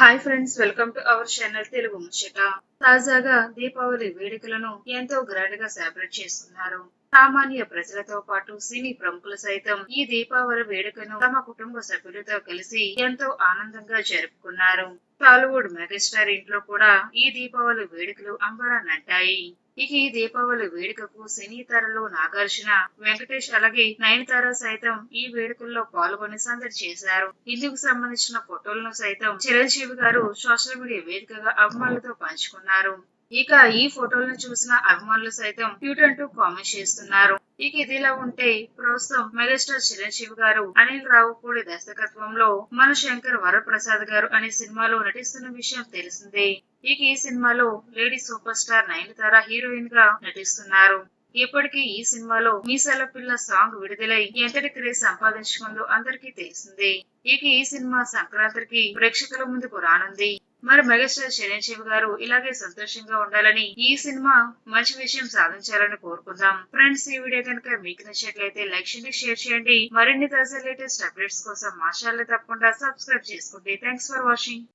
Hi friends welcome to our channel Telugu Muchhata. తాజాగా దీపావళి వేడుకలను ఎంతో గ్రాండ్గా సెలబ్రేట్ చేస్తున్నారు. సామాన్య ప్రజలతో పాటు సినీ ప్రముఖులు సైతం ఈ దీపావళి వేడుకను తమ కుటుంబ సభ్యులతో కలిసి ఎంతో ఆనందంగా జరుపుకున్నారు. టాలీవుడ్ మెగాస్టార్ ఇంట్లో కూడా ఈ దీపావళి వేడుకలు అంబరానంటాయి ఇక ఈ దీపావళి వేడుకకు సినీ తారలు నాగార్జున వెంకటేష్ అలాగే నయనతార సైతం ఈ వేడుకల్లో పాల్గొని సందడి చేశారు. ఇందుకు సంబంధించిన ఫోటోలను సైతం చిరంజీవి గారు సోషల్ మీడియా వేదికగా అభిమానులతో పంచుకున్నారు. ఇక ఈ ఫోటోలను చూసిన అభిమానులు సైతం ట్యూట్ అంటూ కామెంట్ చేస్తున్నారు. ఇక ఇదిలా ఉంటే ప్రస్తుతం మెగాస్టార్ చిరంజీవి గారు అనిల్ రావుపూడి దర్శకత్వంలో మన శంకర్ వరప్రసాద్ గారు అనే సినిమాలో నటిస్తున్న విషయం తెలిసిందే. ఇక ఈ సినిమాలో లేడీ సూపర్ స్టార్ నయనతార హీరోయిన్గా నటిస్తున్నారు. ఇప్పటికీ ఈ సినిమాలో మీసాల పిల్ల సాంగ్ విడుదలై ఎంతటి క్రేజ్ సంపాదించుకుందో అందరికీ తెలిసిందే. ఇక ఈ సినిమా సంక్రాంతికి ప్రేక్షకుల ముందుకు రానుంది. మరి మెగాస్టార్ చిరంజీవి గారు ఇలాగే సంతోషంగా ఉండాలని ఈ సినిమా మంచి విషయం సాధించాలని కోరుకుందాం. ఫ్రెండ్స్ ఈ వీడియో కనుక మీకు నచ్చినట్లయితే లైక్ చేయండి షేర్ చేయండి. మరిన్ని తాజా లేటెస్ట్ అప్డేట్స్ కోసం మా ఛానల్ తప్పకుండా సబ్స్క్రైబ్ చేసుకోండి. Thanks for watching.